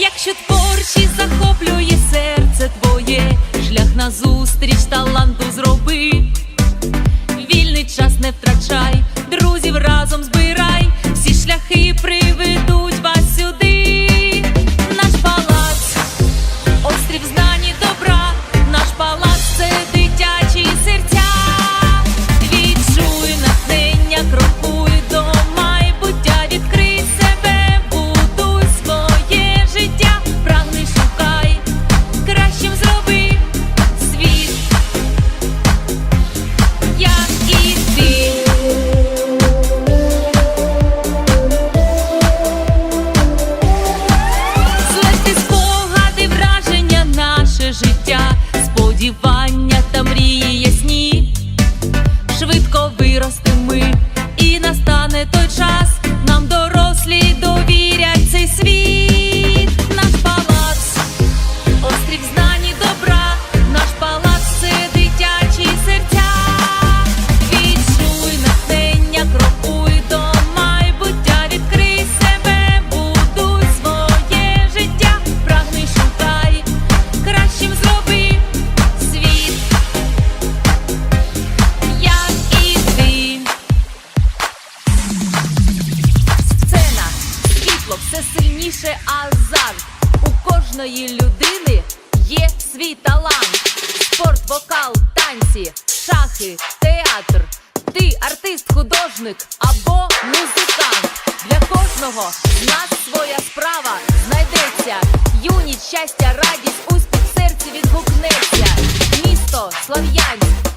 Якщо творчість захоплює серце твоє, шлях назустріч таланту зроби. Вільний час не втрачай, друзів разом збирай, сильніше азарт. У кожної людини є свій талант. Спорт, вокал, танці, шахи, театр. Ти артист, художник або музикант. Для кожного з нас своя справа знайдеться. Юність, щастя, радість, успіх серці відгукнеться. Місто Слов'янськ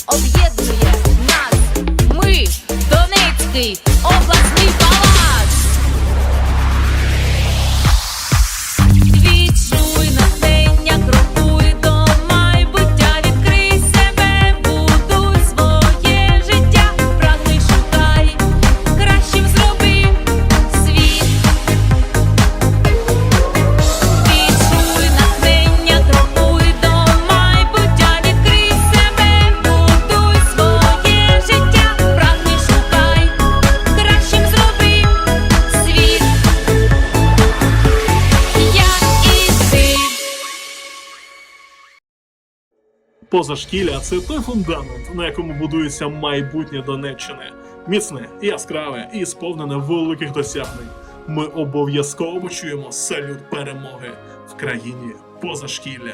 Позашкілля це той фундамент, на якому будується майбутнє Донеччини. Міцне, яскраве і сповнене великих досягнень. Ми обов'язково чуємо салют перемоги в країні позашкілля.